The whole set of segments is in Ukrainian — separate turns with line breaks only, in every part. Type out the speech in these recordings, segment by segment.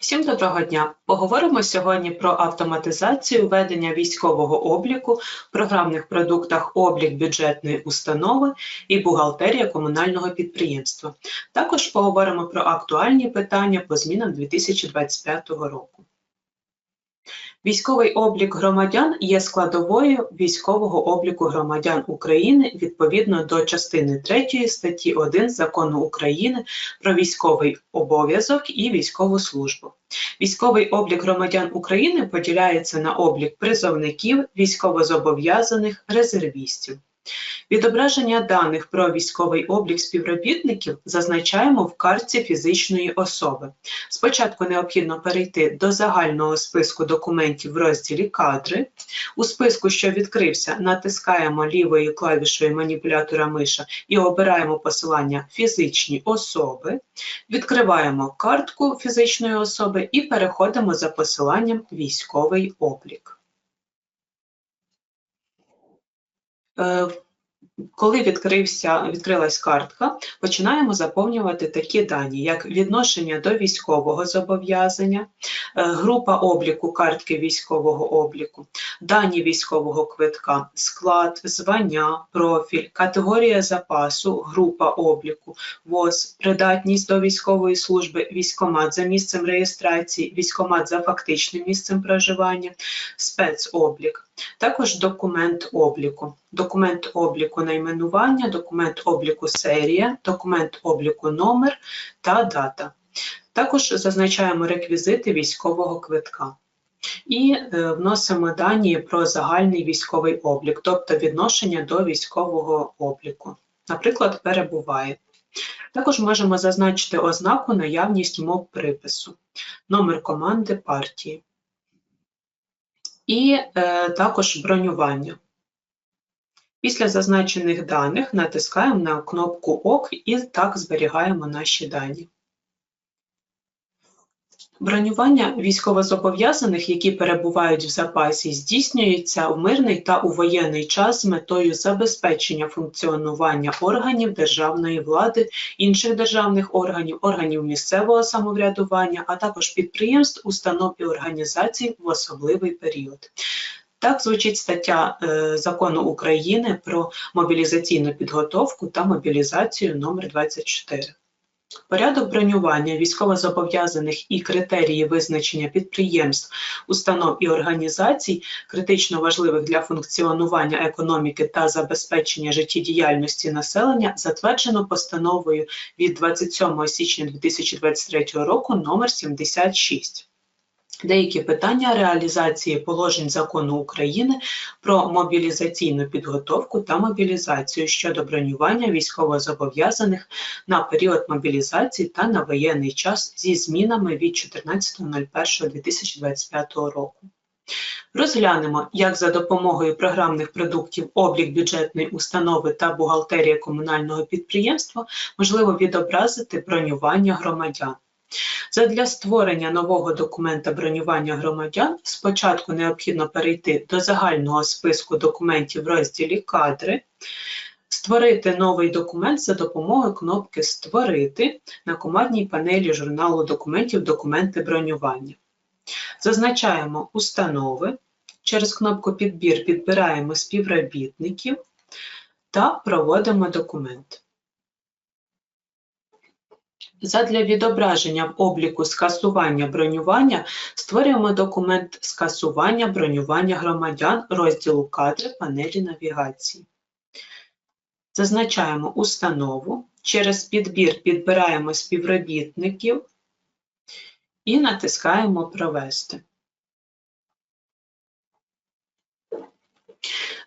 Всім доброго дня! Поговоримо сьогодні про автоматизацію ведення військового обліку, програмних продуктах облік бюджетної установи і бухгалтерія комунального підприємства. Також поговоримо про актуальні питання по змінам 2025 року. Військовий облік громадян є складовою військового обліку громадян України відповідно до частини 3 статті 1 Закону України про військовий обов'язок і військову службу. Військовий облік громадян України поділяється на облік призовників, військовозобов'язаних, резервістів. Відображення даних про військовий облік співробітників зазначаємо в картці фізичної особи. Спочатку необхідно перейти до загального списку документів в розділі Кадри. У списку, що відкрився, натискаємо лівою клавішою маніпулятора миша і обираємо посилання Фізичні особи, відкриваємо картку фізичної особи і переходимо за посиланням Військовий облік. Е, коли відкрився, відкрилась картка, починаємо заповнювати такі дані, як відношення до військового зобов'язання, е, група обліку картки військового обліку, дані військового квитка, склад, звання, профіль, категорія запасу, група обліку, ВОЗ, придатність до військової служби, військомат за місцем реєстрації, військомат за фактичним місцем проживання, спецоблік. Також документ обліку, документ обліку найменування, документ обліку серія, документ обліку номер та дата. Також зазначаємо реквізити військового квитка. І е, вносимо дані про загальний військовий облік, тобто відношення до військового обліку. Наприклад, перебуває. Також можемо зазначити ознаку наявність мов припису, номер команди партії і е, також бронювання. Після зазначених даних натискаємо на кнопку ОК і так зберігаємо наші дані. Бронювання військовозобов'язаних, які перебувають в запасі, здійснюється в мирний та у воєнний час з метою забезпечення функціонування органів державної влади, інших державних органів, органів місцевого самоврядування, а також підприємств, установ і організацій в особливий період. Так звучить стаття е, закону України про мобілізаційну підготовку та мобілізацію номер 24 Порядок бронювання військовозобов'язаних і критерії визначення підприємств, установ і організацій, критично важливих для функціонування економіки та забезпечення життєдіяльності населення, затверджено постановою від 27 січня 2023 року номер 76 Деякі питання реалізації положень закону України про мобілізаційну підготовку та мобілізацію щодо бронювання військовозобов'язаних на період мобілізації та на воєнний час зі змінами від 14.01.2025 року. Розглянемо, як за допомогою програмних продуктів облік бюджетної установи та бухгалтерія комунального підприємства можливо відобразити бронювання громадян. Задля створення нового документа бронювання громадян спочатку необхідно перейти до загального списку документів в розділі Кадри, створити новий документ за допомогою кнопки Створити на командній панелі журналу документів Документи бронювання. Зазначаємо установи. Через кнопку Підбір підбираємо співробітників та проводимо документ. Задля відображення в обліку скасування бронювання створюємо документ скасування бронювання громадян розділу кадри панелі навігації. Зазначаємо установу, через підбір підбираємо співробітників і натискаємо Провести.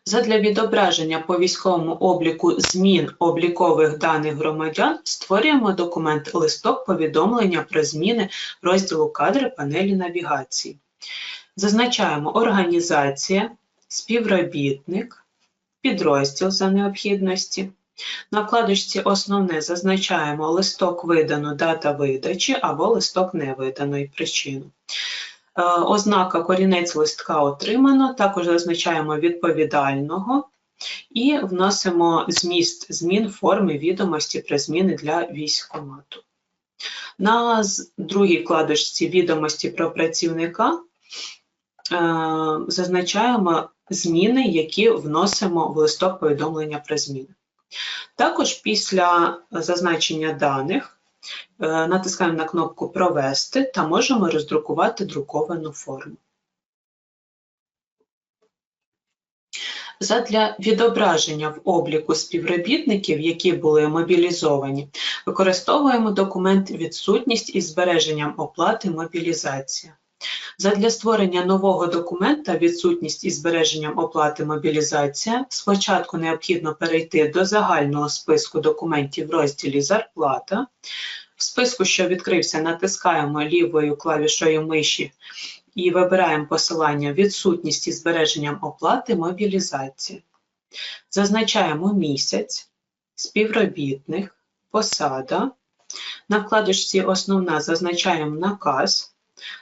Задля відображення по військовому обліку змін облікових даних громадян створюємо документ листок повідомлення про зміни розділу кадри панелі навігації. Зазначаємо організація, співробітник, підрозділ за необхідності. На вкладочці Основне зазначаємо листок видано дата видачі або листок невиданої причини. Е, ознака корінець листка отримано, також зазначаємо відповідального і вносимо зміст змін форми відомості про зміни для військомату. На другій вкладочці відомості про працівника е, зазначаємо зміни, які вносимо в листок повідомлення про зміни. Також після зазначення даних натискаємо на кнопку Провести та можемо роздрукувати друковану форму. Задля відображення в обліку співробітників, які були мобілізовані, використовуємо документ Відсутність із збереженням оплати мобілізація. Задля створення нового документа Відсутність із збереженням оплати мобілізація спочатку необхідно перейти до загального списку документів в розділі Зарплата. В списку, що відкрився, натискаємо лівою клавішою миші і вибираємо посилання Відсутність із збереженням оплати мобілізації. Зазначаємо місяць, співробітник, посада. На вкладочці Основна зазначаємо наказ,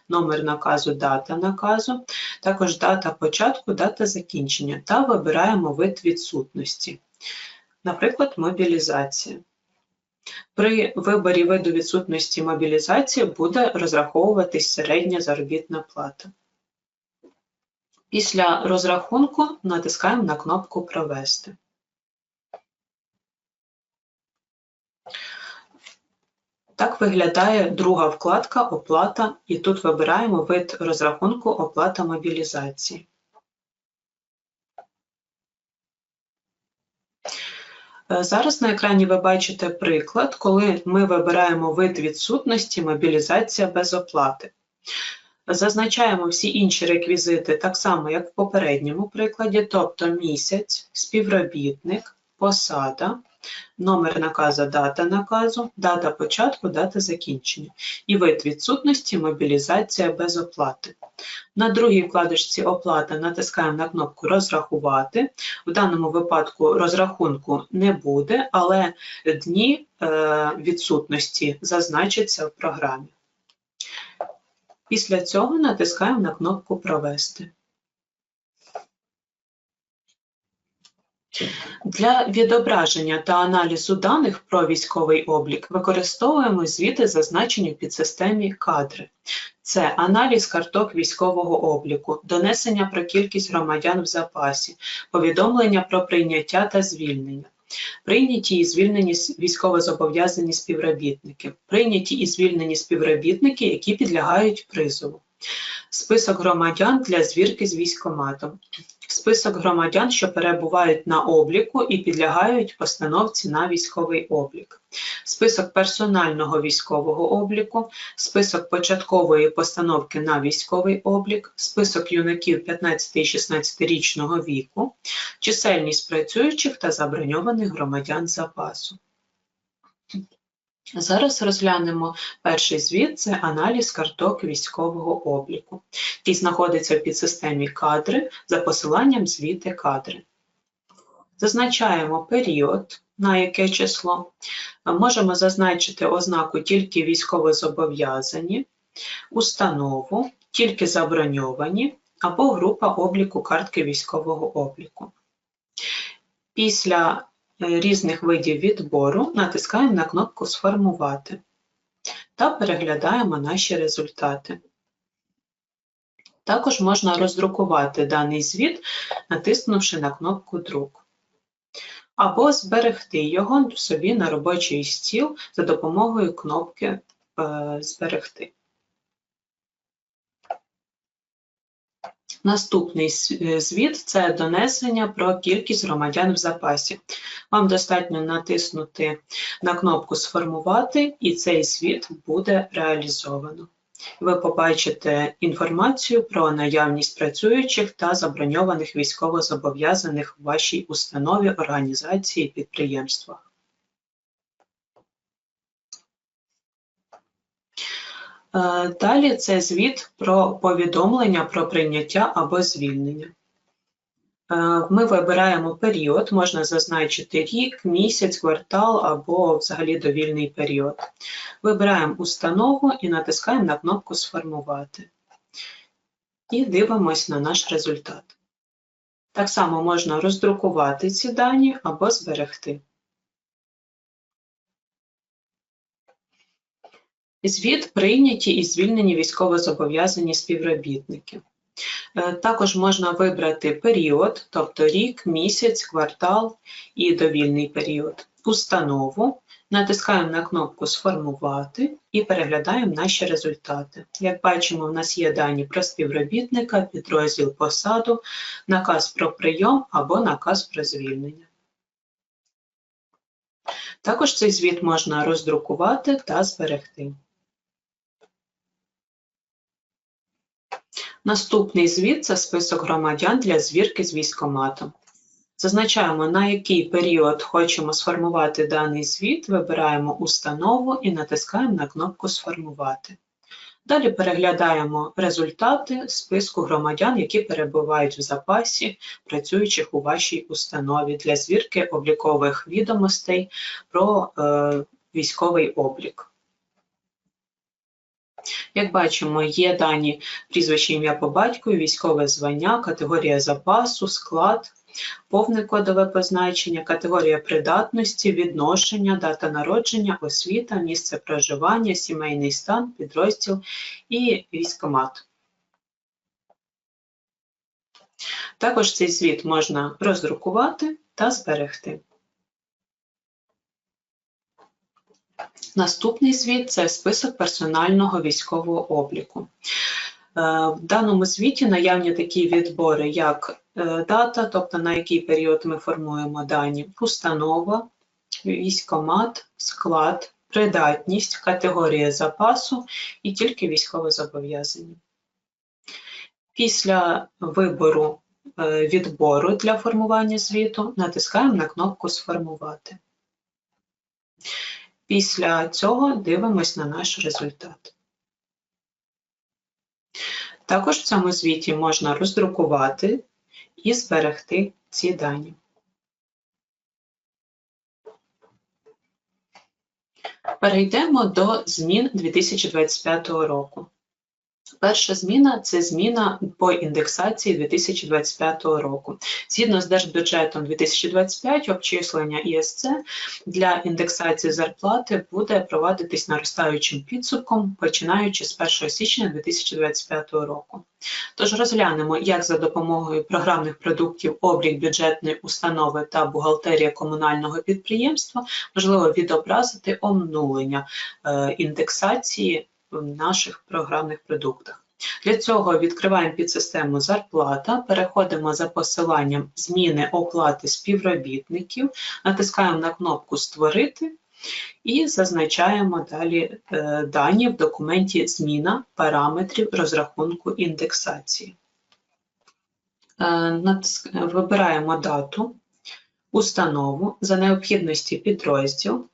номер наказу, дата наказу, також дата початку, дата закінчення та вибираємо вид відсутності, наприклад, мобілізація. При виборі виду відсутності мобілізації буде розраховуватись середня заробітна плата. Після розрахунку натискаємо на кнопку Провести. Так виглядає друга вкладка Оплата, і тут вибираємо вид розрахунку Оплата мобілізації. Е, Зараз на екрані ви бачите приклад, коли ми вибираємо вид відсутності мобілізація без оплати. Зазначаємо всі інші реквізити так само, як в попередньому прикладі, тобто місяць, співробітник, посада, номер наказу, дата наказу, дата початку, дата закінчення і вид відсутності мобілізація без оплати. На другій вкладочці оплата натискаємо на кнопку Розрахувати. В даному випадку розрахунку не буде, але дні е, відсутності зазначаться в програмі. Після цього натискаємо на кнопку Провести. Для відображення та аналізу даних про військовий облік використовуємо звіти, зазначені в підсистемі кадри. Це аналіз карток військового обліку, донесення про кількість громадян в запасі, повідомлення про прийняття та звільнення. Прийняті і звільнені військовозобов'язані співробітники, прийняті і звільнені співробітники, які підлягають призову. Список громадян для звірки з військкоматом. Список громадян, що перебувають на обліку і підлягають постановці на військовий облік. Список персонального військового обліку, список початкової постановки на військовий облік, список юнаків 15 і 16 річного віку, чисельність працюючих та заброньованих громадян запасу. Зараз розглянемо перший звіт це аналіз карток військового обліку, який знаходиться в підсистемі кадри за посиланням звіти кадри. Зазначаємо період, на яке число. Можемо зазначити ознаку тільки військовозобов'язані, установу, тільки заброньовані або група обліку картки військового обліку. Після різних видів відбору натискаємо на кнопку Сформувати та переглядаємо наші результати. Також можна роздрукувати даний звіт, натиснувши на кнопку Друк. Або зберегти його собі на робочий стіл за допомогою кнопки е, Зберегти. Наступний е, звіт це донесення про кількість громадян в запасі. Вам достатньо натиснути на кнопку Сформувати, і цей звіт буде реалізовано. Ви побачите інформацію про наявність працюючих та заброньованих військовозобов'язаних в вашій установі, організації, підприємствах. Далі це звіт про повідомлення про прийняття або звільнення. Е, Ми вибираємо період, можна зазначити рік, місяць, квартал або взагалі довільний період. Вибираємо установу і натискаємо на кнопку Сформувати. І дивимось на наш результат. Так само можна роздрукувати ці дані або зберегти. Звіт прийняті і звільнені військовозобов'язані співробітники. Е, Також можна вибрати період, тобто рік, місяць, квартал і довільний період, установу, натискаємо на кнопку Сформувати і переглядаємо наші результати. Як бачимо, в нас є дані про співробітника, підрозділ посаду, наказ про прийом або наказ про звільнення. Також цей звіт можна роздрукувати та зберегти. Наступний звіт це список громадян для звірки з військоматом. Зазначаємо, на який період хочемо сформувати даний звіт, вибираємо установу і натискаємо на кнопку Сформувати. Далі переглядаємо результати списку громадян, які перебувають в запасі, працюючих у вашій установі для звірки облікових відомостей про е, військовий облік. Як бачимо, є дані прізвище ім'я по батькові, військове звання, категорія запасу, склад, повне кодове позначення, категорія придатності, відношення, дата народження, освіта, місце проживання, сімейний стан, підрозділ і військомат. Також цей звіт можна роздрукувати та зберегти. Наступний звіт це список персонального військового обліку. Е, В даному звіті наявні такі відбори, як е, дата, тобто на який період ми формуємо дані, установа, військомат, склад, придатність, категорія запасу і тільки військовозобов'язані. Після вибору е, відбору для формування звіту натискаємо на кнопку Сформувати. Після цього дивимось на наш результат. Також в цьому звіті можна роздрукувати і зберегти ці дані. Перейдемо до змін 2025 року. Перша зміна це зміна по індексації 2025 року. Згідно з держбюджетом 2025, обчислення ІСЦ для індексації зарплати буде провадитись наростаючим підсумком, починаючи з 1 січня 2025 року. Тож розглянемо, як за допомогою програмних продуктів облік бюджетної установи та бухгалтерія комунального підприємства можливо відобразити омнулення е, індексації в наших програмних продуктах. Для цього відкриваємо підсистему зарплата, переходимо за посиланням зміни оплати співробітників, натискаємо на кнопку Створити і зазначаємо далі е, дані в документі Зміна параметрів розрахунку індексації. Е, Вибираємо дату, установу за необхідності підрозділ.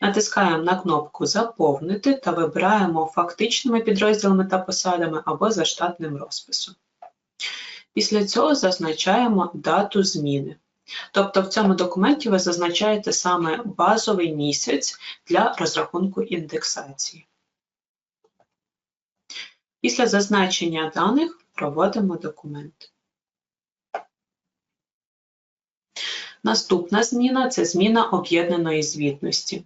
Натискаємо на кнопку Заповнити та вибираємо фактичними підрозділами та посадами або за штатним розписом. Після цього зазначаємо дату зміни. Тобто в цьому документі ви зазначаєте саме базовий місяць для розрахунку індексації. Після зазначення даних проводимо документ. Наступна зміна це зміна об'єднаної звітності.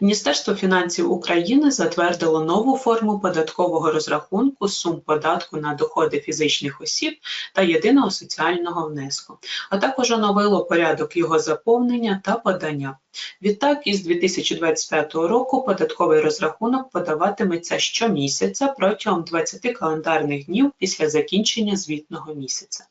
Міністерство фінансів України затвердило нову форму податкового розрахунку сум податку на доходи фізичних осіб та єдиного соціального внеску, а також оновило порядок його заповнення та подання. Відтак, із 2025 року податковий розрахунок подаватиметься щомісяця протягом 20 календарних днів після закінчення звітного місяця.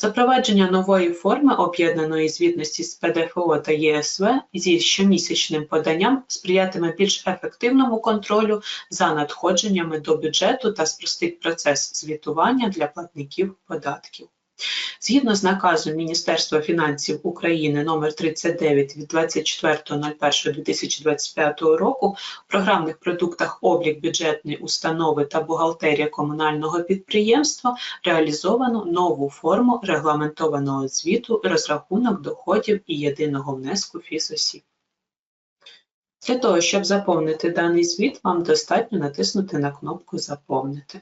Запровадження нової форми об'єднаної звітності з ПДФО та ЄСВ зі щомісячним поданням сприятиме більш ефективному контролю за надходженнями до бюджету та спростить процес звітування для платників податків. Згідно з наказом Міністерства фінансів України номер 39 від 24.01.2025 року в програмних продуктах облік бюджетної установи та бухгалтерія комунального підприємства реалізовано нову форму регламентованого звіту розрахунок доходів і єдиного внеску фізосіб. Для того, щоб заповнити даний звіт, вам достатньо натиснути на кнопку Заповнити.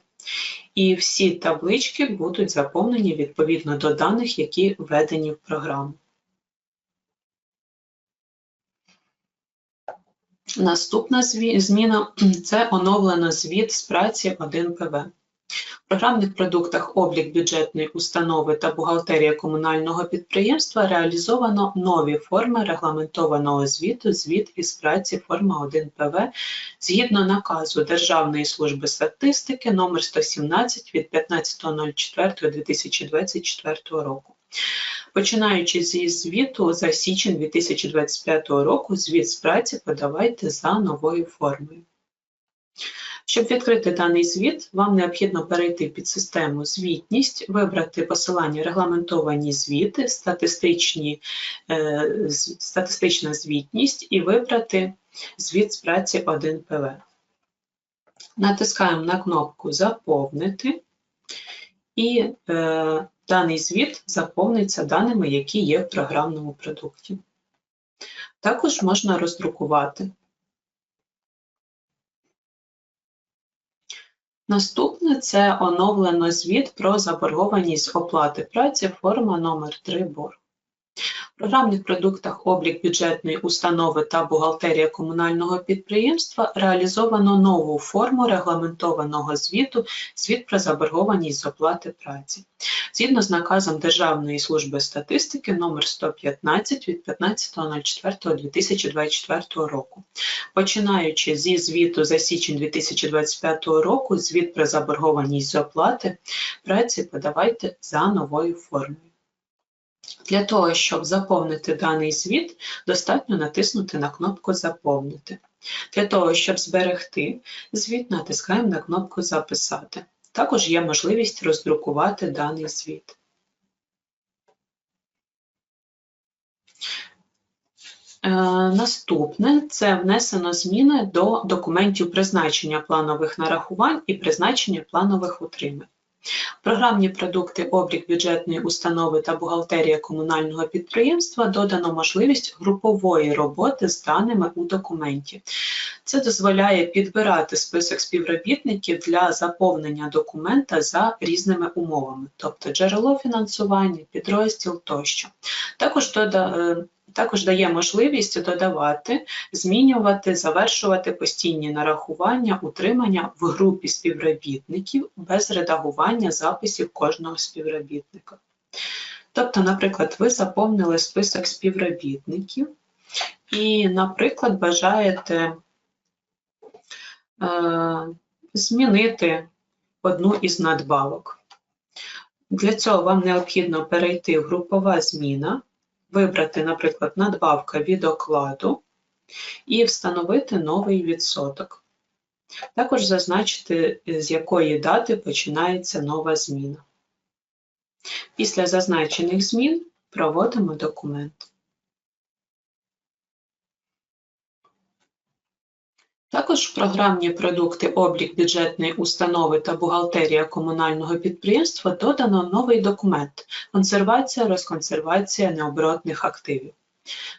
І всі таблички будуть заповнені відповідно до даних, які введені в програму. Наступна зміна це оновлено звіт з праці 1 ПВ. В програмних продуктах облік бюджетної установи та бухгалтерія комунального підприємства реалізовано нові форми регламентованого звіту, звіт із праці форма 1 ПВ згідно наказу Державної служби статистики номер 117 від 15.04.2024 року. Починаючи зі звіту за січень 2025 року, звіт з праці подавайте за новою формою. Щоб відкрити даний звіт, вам необхідно перейти під систему Звітність, вибрати посилання Регламентовані звіти, статистичні, е, статистична звітність і вибрати звіт з праці 1 ПВ. Натискаємо на кнопку Заповнити і е, даний звіт заповниться даними, які є в програмному продукті. Також можна роздрукувати. Наступне це оновлено звіт про заборгованість оплати праці, форма номер 3 борг. Програмних продуктах облік бюджетної установи та бухгалтерія комунального підприємства реалізовано нову форму регламентованого звіту звіт про заборгованість з оплати праці. Згідно з наказом Державної служби статистики номер 115 від 15.04.2024 року. Починаючи зі звіту за січень 2025 року, звіт про заборгованість з оплати праці подавайте за новою формою. Для того, щоб заповнити даний звіт, достатньо натиснути на кнопку Заповнити. Для того, щоб зберегти звіт, натискаємо на кнопку Записати. Також є можливість роздрукувати даний звіт. Е, Наступне це внесено зміни до документів призначення планових нарахувань і призначення планових утримань. Програмні продукти облік бюджетної установи та бухгалтерія комунального підприємства додано можливість групової роботи з даними у документі. Це дозволяє підбирати список співробітників для заповнення документа за різними умовами, тобто джерело фінансування, підрозділ тощо. Також дода- е, також дає можливість додавати, змінювати, завершувати постійні нарахування, утримання в групі співробітників без редагування записів кожного співробітника. Тобто, наприклад, ви заповнили список співробітників і, наприклад, бажаєте е, змінити одну із надбавок. Для цього вам необхідно перейти в групова зміна, вибрати, наприклад, надбавка від окладу і встановити новий відсоток. Також зазначити, з якої дати починається нова зміна. Після зазначених змін проводимо документ. Також програмні продукти облік бюджетної установи та бухгалтерія комунального підприємства додано новий документ консервація, розконсервація необоротних активів.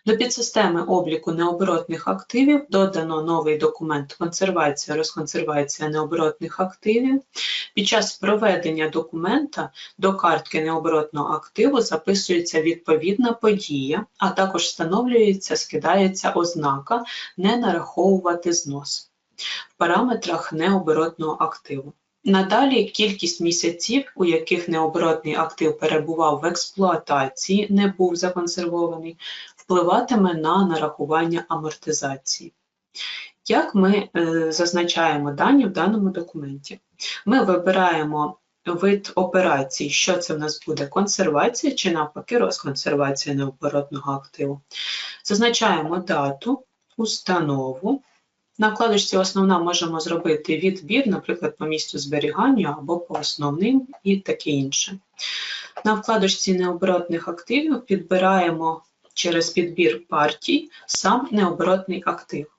До підсистеми обліку необоротних активів додано новий документ консервація, розконсервація необоротних активів. Під час проведення документа до картки необоротного активу записується відповідна подія, а також встановлюється, скидається ознака не нараховувати знос в параметрах необоротного активу. Надалі кількість місяців, у яких необоротний актив перебував в експлуатації, не був законсервований, впливатиме на нарахування амортизації. Як ми е, зазначаємо дані в даному документі? Ми вибираємо вид операцій, що це в нас буде консервація чи навпаки розконсервація необоротного активу. Зазначаємо дату, установу. На вкладочці основна можемо зробити відбір, наприклад, по місцю зберігання або по основним і таке інше. На вкладочці необоротних активів підбираємо через підбір партій сам необоротний актив.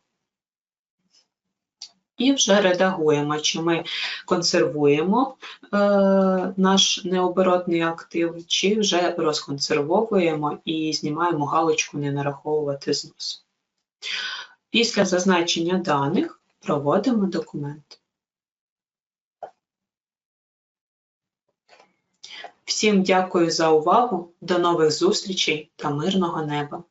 І вже редагуємо, чи ми консервуємо е, наш необоротний актив, чи вже розконсервовуємо і знімаємо галочку не нараховувати знос. Після зазначення даних проводимо документ. Всім дякую за увагу. До нових зустрічей та мирного неба!